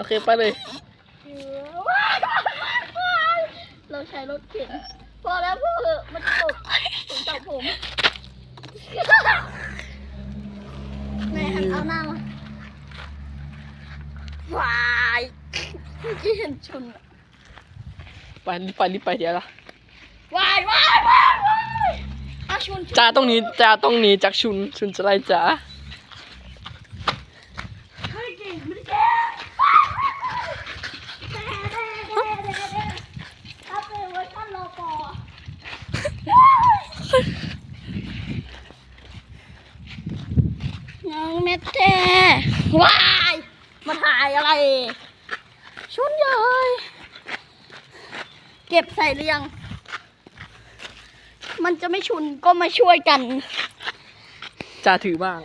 โอเคไปเลยว้ายว้ายเราใช้รถเข็นพอแล้วพอเถอะมันจะตกถึงตับผมแม่หันเอาหน้ามาว้ายเมื่อกี้เห็นชุนอะไปรีบไปรีบไปเดี๋ยวละว้ายว้ายว้ายว้ายอาชุน จ้าต้องหนีจ้าต้องหนีจากชุนชุนจะไล่จ้า เฮ้ยเก่งไม่ได้แก่ถ้าเป็นเวอร์ชันโลปอน้องเม็ดแท้ว้าย มาถ่าย อะไร ชุนใหญ่เก็บใส่เรียง มันจะไม่ชุนก็มาช่วยกันจ้าถือบ้าง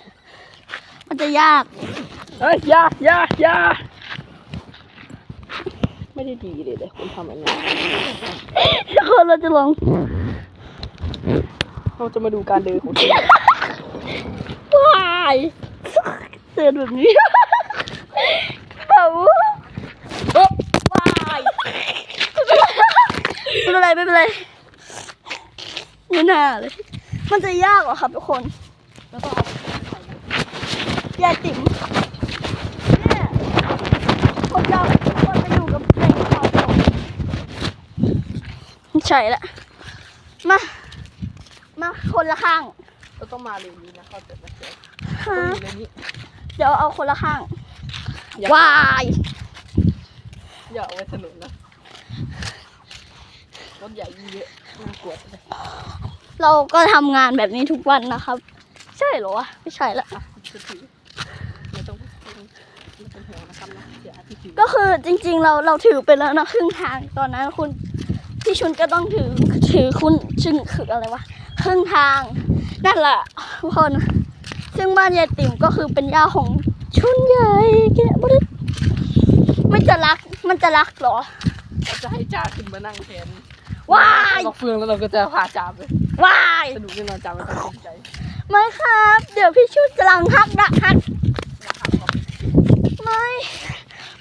มันจะยาก เอ้ยอยาอยาอยาไม่ได้ดีเลยเลยคุณทำอย่างนี้ทุกคนเราจะลอง เราจะมาดูการเดินของคุณว้ายเดินแบบนี้เขาโอ๊ะว้ายไม่ เป็นไรไม่เป็นไรไม่น่าเลย มันจะยากเหรอครับทุกคนแล้วก็เอายายติ๋มเนี่ยผมจะเอาทุกคนไปอยู่กับเพลงเขาผมใช่ละมา มาคนละข้างเราต้องมาเร็วนี้นะเขาจะมาเจอฮะต้องอยู่ในนี้เดี๋ยวเอาคนละข้างอย่าว้ายอย่าเอาไว้ถนนนะรถ ใหญ่ยิ่งเยอะน่ากลัวเลยเราก็ทำงานแบบนี้ทุกวันนะครับ ใช่เหรอวะไม่ใช่ละอะจะถือไม่ต้องไม่ต้องห่วงนะครับนะเดี๋ยวอาทิตย์ถือก็คือจริง ๆ เราเราถือไปแล้วนะครึ่งทางตอนนั้นคุณพี่ชุนก็ต้องถือถือคุณชึงคืออะไรวะครึ่งทาง นั่นแหละทุกคนซึ่งบ้านยายติ๋มก็คือเป็นย่าของชุนใหญ่แกะบ่ได้ไม่จะรักมันจะรักเหรอ เราจะให้จ่าขึ้นมานั่งแทน ว้ายเราเฟืองแล้วเราก็จะพาจ่าไปว้ายสนุกแน่นอนจ่าไม่ต้องสนใจไม่ครับ เดี๋ยวพี่ชุนกำลังฮักดักฮักไม่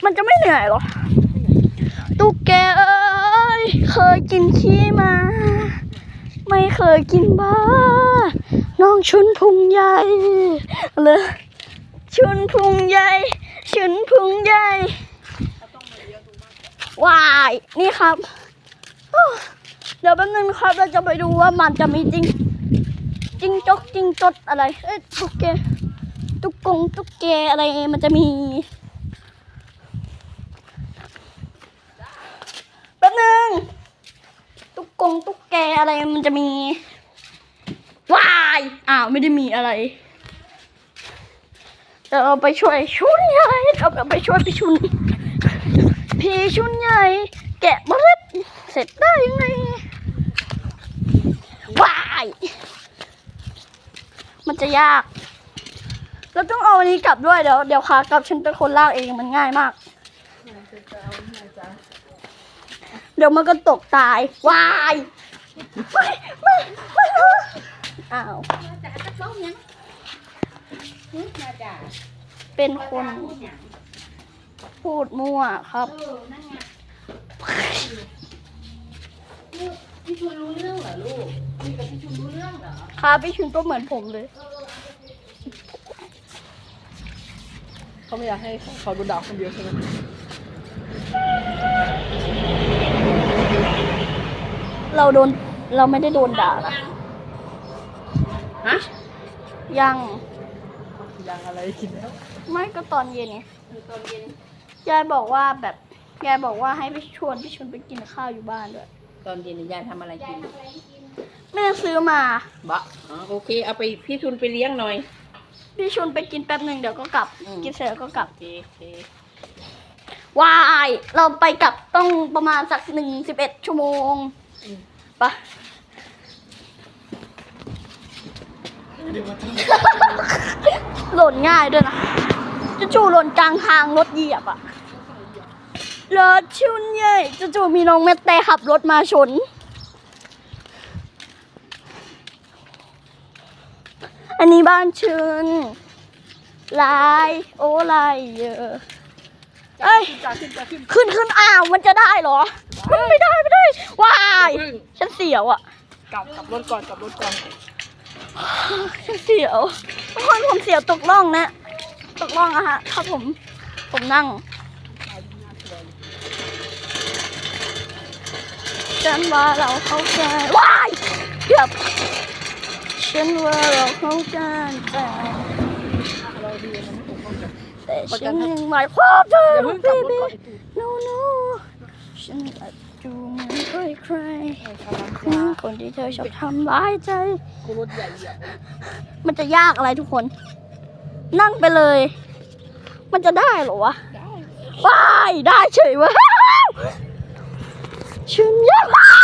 มันจะไม่เหนื่อยเหรอตุ๊กแกเอ้ยเคยกินขี้มา ไม่เคยกินบ้า น้องชุนพุงใหญ่เลยชุนพุงใหญ่ชุนพุงใหญ่วาย นี่ครับโอ้ เดี๋ยวแป๊บนึงครับเราจะไปดูว่ามันจะมีจริงจริงจกจริงจดอะไร เอ้ยตุ๊กแกตุ๊กกงตุ๊กแกอะไรมันจะมีแป๊บนึงตุ๊กกงตุ๊กแกอะไรมันจะมีวายอ้าวไม่ได้มีอะไรเดี๋ยวเราไปช่วยชุนใหญ่เราไปช่วยพี่ชุนพี่ชุนใหญ่แกะเมล็ดเสร็จได้ยังไง มันจะยาก เราต้องเอาอันนี้กลับด้วยเดี๋ยวเดี๋ยวขากลับฉันเป็นคนลากเองมันง่ายมาก เดี๋ยวมันก็ตกตายวายไม่ไม่ไม่อ้าวมาจากตะเป็นคนพูดหยังพูดมั่วครับ เออนั่นไงลูกพี่ชุนรู้เรื่องเหรอลูกคุยกับพี่ชุนรู้เรื่อง เหรอครับพี่ชุนก็เหมือนผมเลย เขาไม่อยากให้เขาโดนด่าคนเดียวใช่ไหมเราโดนเราไม่ได้โดนด่านะฮะ ยังยังอะไรกินแล้ว ไม่ก็ตอนเย็นไงคือตอนเย็น ยายบอกว่าแบบยายบอกว่าให้ไปชวนพี่ชุนไปกินข้าวอยู่บ้านด้วย ตอนเย็นยายทำอะไรกิน แม่ซื้อมา บะอ๋อโอเค เอาไปพี่ชุนไปเลี้ยงหน่อย พี่ชุนไปกินแป๊บหนึ่งเดี๋ยวก็กลับ อืม กินเสร็จแล้วก็กลับ โอเคโอเควาย เราไปกลับต้องประมาณสักหนึ่งสิบเอ็ดชั่วโมงปะหล่นง่ายด้วยนะจู่ๆหล่นกลางทางรถเหยียบอะรถชุนใหญ่จู่ๆมีน้องแม่แต่ขับรถมาชน อันนี้บ้านชุนลายโอ้ลายเยอะเอ้ยขึ้นจ้าขึ้นจ้าขึ้นขึ้นขึ้นอ้าวมันจะได้เหรอมันไม่ได้ไม่ได้ว้ายพึ่งฉันเสียวอะกลับกลับรถก่อนกลับรถก่อนฉันเสียวทุกคนผมเสียวตกล่องนะตกล่องอะฮะถ้าผมผมนั่งฉันว่าเราเข้ากันว้ายเกือบ ฉันว่าเราเข้ากันแต่เราดีนะมันถูกต้องแต่ฉันยังหมายความเธออย่าเพิ่งกลับรถ baby ก่อนไอ้ตู no no ฉันอาจดูเหมือนใครใครไอ้ชาลังๆอืมคนที่เธอชอบทำร้ายใจกูรถใหญ่ใหญ่มันจะยากอะไรทุกคน นั่งไปเลย มันจะได้เหรอวะได้ว้ายได้เฉยวะฉันยากมาก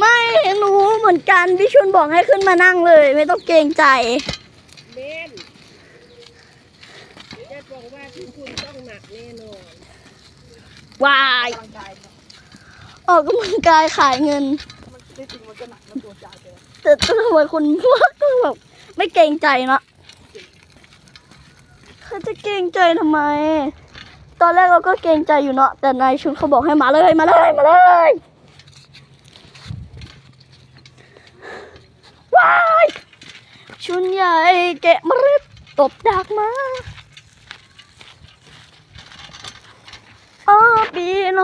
หมือนกันพี่ชุนบอกให้ขึ้นมานั่งเลย ไม่ต้องเกรงใจ เบนแกบอกว่าที่คุณต้องหนักแน่นอนวายร่างกายออกกำลังกายขายเงินมันที่จริงมันก็หนักมันตัวจ่ายไปแต่ทำไมคุณพวกก็แบบไม่เกรงใจเนาะเขาจะเกรงใจทำไม ตอนแรกเราก็เกรงใจอยู่เนาะแต่นายชุนเขาบอกให้มาเลยมาเลยมาเลยว้าย ชุนใหญ่แกะมล็ดตบดักมาอ๋อปีโน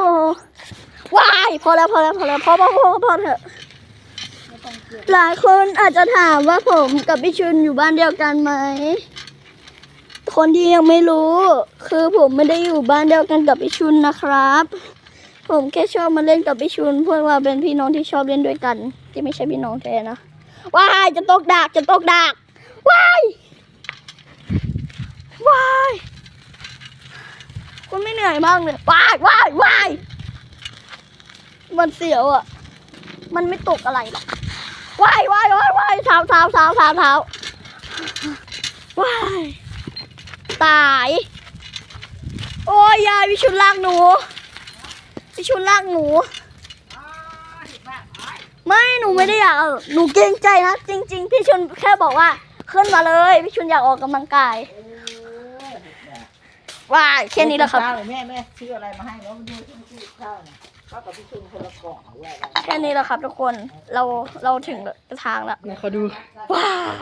ว้ายพอแล้วพอแล้วพอแล้วพอพอพอพอเถอะหลายคนอาจจะถามว่าผมกับพี่ชุนอยู่บ้านเดียวกันไหม คนที่ยังไม่รู้ คือผมไม่ได้อยู่บ้านเดียวกันกับพี่ชุนนะครับ ผมแค่ชอบมาเล่นกับพี่ชุนเพราะว่าเป็นพี่น้องที่ชอบเล่นด้วยกัน ที่ไม่ใช่พี่น้องแท้นะ ว้ายจะตกดักจะตกดักว้ายว้ายคุณไม่เหนื่อยบ้างเลยว้ายว้ายว้ายมันเสียวอะ มันไม่ตกอะไรหรอกว่ายว่ายว่ายว่ายเท้าเท้าเท้าเท้าเท้าว่ายตาย โอ้ยยายพี่ชุนลากหนูพี่ชุนลากหนู ไม่หนูไม่ได้อยากเอาหนูเกรงใจนะ จริง ๆ พี่ชุนแค่บอกว่าขึ้นมาเลยพี่ชุนอยากออกกำลังกายว่ายแค่นี้แหละครับข้าวแม่แม่ซื้ออะไรมาให้แล้วมาดูที่ซื้อข้าวเนี่ยข้าวกับพี่ชุนคนละกล่องด้วยแค่นี้แหละครับ ทุกคนเราเราถึงทางแล้วไหนขอดูว้าย